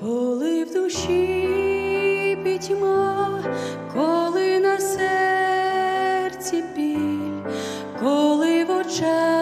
коли в душі пітьма, коли на серці біль, коли в очах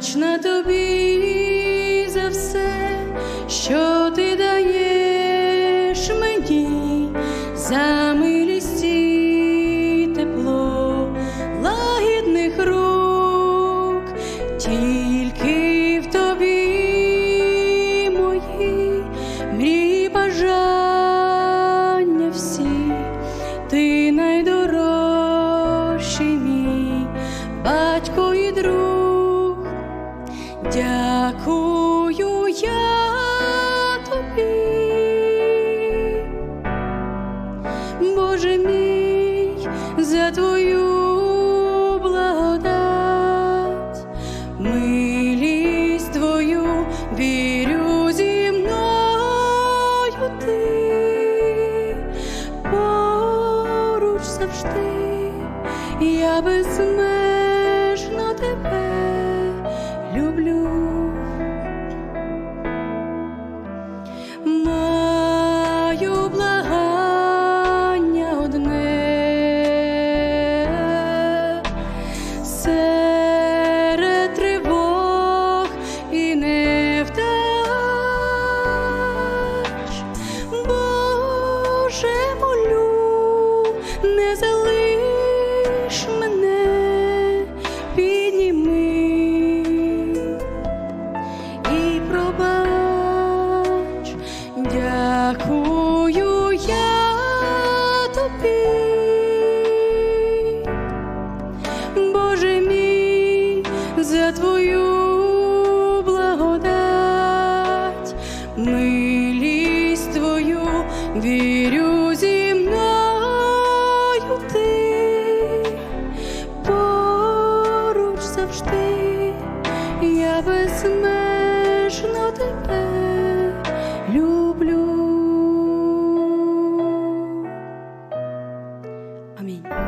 Вдячна тобі за все, що ти даєш мені, за милість і тепло лагідних рук, за твою благодать, милість твою вірю зі мною ти поруч завжди, я безмежно тебе люблю. Маю благання за твою благодать, милість твою вірю зі мною ти, поруч завжди, я безмежно тебе люблю. Амінь.